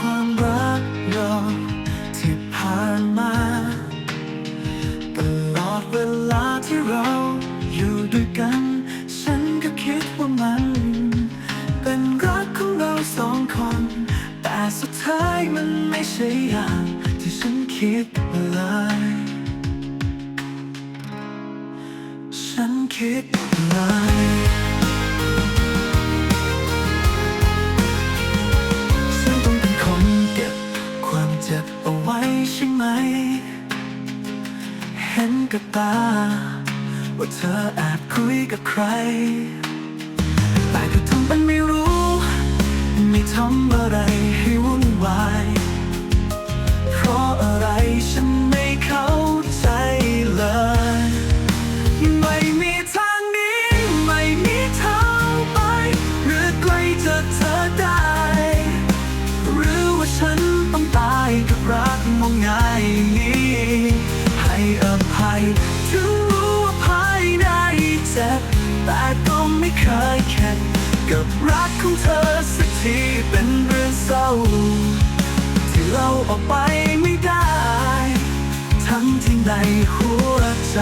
ความรักเราที่ผ่านมาตลอดเวลาที่เราอยู่ด้วยกัน ฉันก็คิดว่ามัน เป็นรักของเราสองคน แต่สุดท้ายมันไม่ใช่อย่างที่ฉันคิดเลยฉันคิดเลย เห็นกับตา ว่าเธอแอบคุยกับใคร แต่ก็ทำเป็นไม่รู้ ไม่ทำอะไร ถึงรู้ว่าภายในเจ็บแต่ก็ไม่เคยแข็งกับรักของเธอสักทีเป็นเรื่องเศร้า ที่เราออกไปไม่ได้ ทั้งที่ในหัวใจ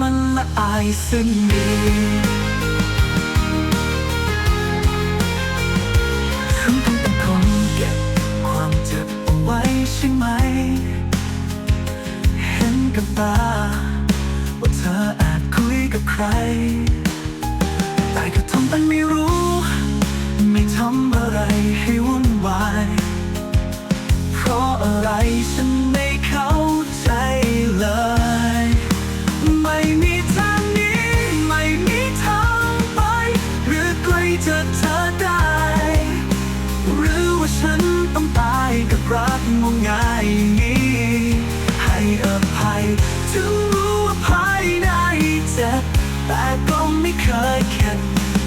มันละอายซึ่งมีฉันต้องเป็นคนเก็บความเจ็บเอาไว้ใช่ไหม กับตา ว่าเธอแอบคุยกับใคร แต่ก็ทำเป็นไม่รู้ ไม่ทำอะไรให้วุ่นวาย เพราะอะไรฉันไม่เข้าใจเลย ไม่มีทางนี้ ไม่มีทางไป หรือใกล้จะเธอ เคยแข็ง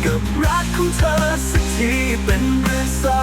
กับรักของเธอสักทีเป็นเรื่องเศร้า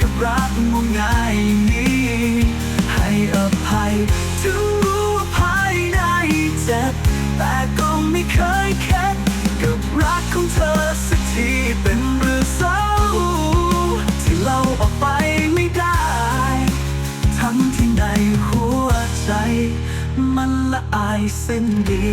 กับรักงมงายอย่างนี้ ให้อภัยถึงรู้ว่าภายในเจ็บแต่ก็ไม่เคยแค่กับรักของเธอสักทีเป็นเรื่องเศร้าที่เราออกไปไม่ได้ ทั้งที่ในหัวใจ มันละอายเส้นดี